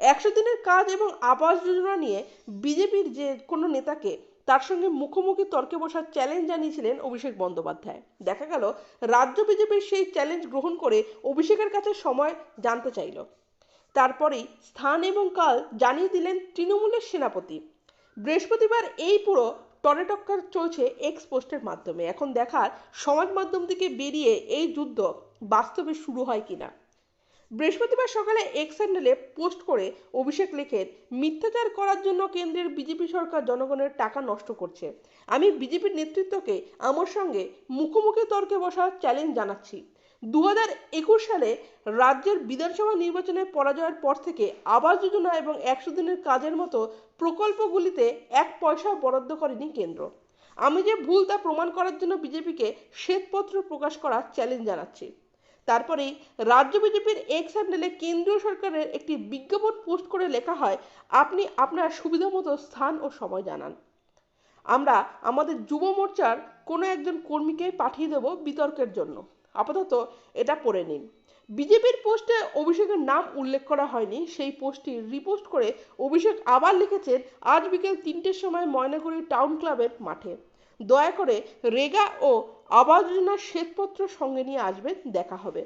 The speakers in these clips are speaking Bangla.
একশো দিনের কাজ এবং আবাস যোজনা নিয়ে বিজেপির যে কোনো নেতাকে তার সঙ্গে মুখোমুখি তর্কে বসার চ্যালেঞ্জ জানিয়েছিলেন অভিষেক বন্দ্যোপাধ্যায়। দেখা গেল, রাজ্য বিজেপির সেই চ্যালেঞ্জ গ্রহণ করে অভিষেকের কাছে সময় জানতে চাইল। তারপরেই স্থান এবং কাল জানিয়ে দিলেন তৃণমূলের সেনাপতি। বৃহস্পতিবার এই পুরো টরেটক্কার চলছে এক্স পোস্টের মাধ্যমে। এখন দেখার সমাজ মাধ্যম থেকে বেরিয়ে এই যুদ্ধ বাস্তবে শুরু হয় কিনা। বৃহস্পতিবার সকালে এক্স হ্যান্ডেলে পোস্ট করে অভিষেক লেখেন মিথ্যাচার করার জন্য কেন্দ্রের বিজেপি সরকার জনগণের টাকা নষ্ট করছে। আমি বিজেপির নেতৃত্বকে আমার সঙ্গে মুখোমুখি তর্কে বসার চ্যালেঞ্জ জানাচ্ছি। দু একুশ সালে রাজ্যের বিধানসভা নির্বাচনে পরাজয়ের পর থেকে আবাস যোজনা এবং একশো দিনের কাজের মতো প্রকল্পগুলিতে এক পয়সাও বরাদ্দ করেনি কেন্দ্র। আমি যে ভুল তা প্রমাণ করার জন্য বিজেপিকে শ্বেতপত্র প্রকাশ করার চ্যালেঞ্জ জানাচ্ছি। তারপরেই রাজ্য বিজেপির এক্স হ্যান্ডেলে কেন্দ্রীয় সরকারের একটি বিজ্ঞাপন পোস্ট করে লেখা হয়, আপনি আপনার সুবিধামতো স্থান ও সময় জানান। আমরা আমাদের যুব মোর্চার কোনো একজন কর্মীকে পাঠিয়ে দেব বিতর্কের জন্য। আপাতত এটা পড়ে নিন। বিজেপির পোস্টে অভিষেকের নাম উল্লেখ করা হয়নি, সেই পোস্টটি রিপোস্ট করে অভিষেক আবার লিখেছেন, আজ বিকেল তিনটের সময় ময়নাগুড়ি টাউন ক্লাবের মাঠে। দয়া করে রেগা ও আবাস যোজনার শ্বেতপত্র সঙ্গে নিয়ে আসবেন, দেখা হবে।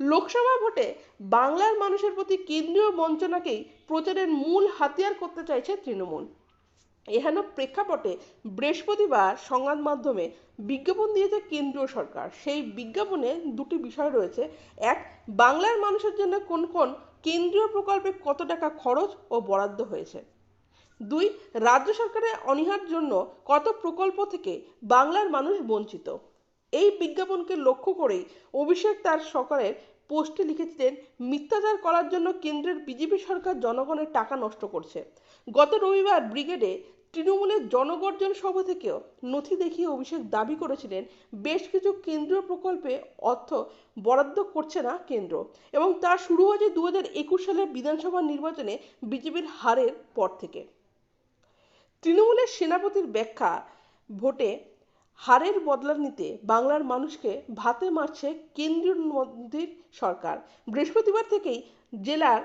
লোকসভা ভোটে বাংলার মানুষের প্রতি কেন্দ্রীয় বঞ্চনাকেই প্রচারের মূল হাতিয়ার করতে চাইছে তৃণমূল। এহেন প্রেক্ষাপটে বৃহস্পতিবার সংবাদ মাধ্যমে বিজ্ঞাপন দিয়েছে কেন্দ্রীয় সরকার। সেই বিজ্ঞাপনে দুটি বিষয় রয়েছে। এক, বাংলার মানুষের জন্য কোন কোন কেন্দ্রীয় প্রকল্পে কত টাকা খরচ ও বরাদ্দ হয়েছে? দুই, রাজ্য সরকারের অনীহার জন্য কত প্রকল্প থেকে বাংলার মানুষ বঞ্চিত? এই বিজ্ঞাপনকে লক্ষ্য করেই অভিষেক তার সকালের পোস্টে লিখেছিলেন, মিথ্যাচার করার জন্য কেন্দ্রের বিজেপি সরকার জনগণের টাকা নষ্ট করছে। গত রবিবার ব্রিগেডে তৃণমূলের জনগর্জন সভা থেকেও নথি দেখিয়ে অভিষেক দাবি করেছিলেন, বেশ কিছু কেন্দ্রীয় প্রকল্পে অর্থ বরাদ্দ করছে না কেন্দ্র এবং তা শুরু হয়েছে দু হাজার একুশ সালের বিধানসভা নির্বাচনে বিজেপির হারের পর থেকে। তৃণমূলের সেনাপতির ব্যাখ্যা ভোটে হারের বদলা নিতে বাংলার মানুষকে ভাতে মারছে কেন্দ্রীয় মন্ত্রীর সরকার। বৃহস্পতিবার থেকেই জেলার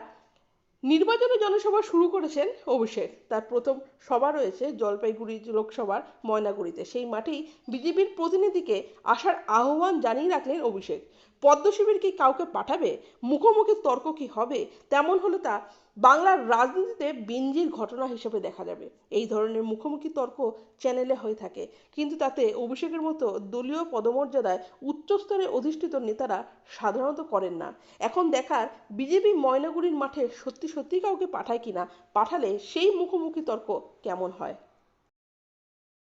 নির্বাচনী জনসভা শুরু করেছেন অভিষেক। তার প্রথম সভা রয়েছে জলপাইগুড়ি লোকসভার ময়নাগুড়িতে। সেই মাঠেই বিজেপির প্রতিনিধিকে আসার আহ্বান জানিয়ে রাখলেন অভিষেক। পদ্ম শিবির কি কাউকে পাঠাবে? মুখোমুখি তর্ক কি হবে? তেমন হলে তা বাংলার রাজনীতিতে বিঞ্জির ঘটনা হিসেবে দেখা যাবে। এই ধরনের মুখোমুখি তর্ক চ্যানেলে হয়ে থাকে। কিন্তু তাতে অভিষেকের মতো দলীয় পদমর্যাদায় উচ্চস্তরে অধিষ্ঠিত নেতারা সাধারণত করেন না। এখন দেখার বিজেপি ময়নাগুড়ির মাঠে সত্যি সত্যি কাউকে পাঠায় কিনা, পাঠালে সেই মুখোমুখি তর্ক কেমন হয়?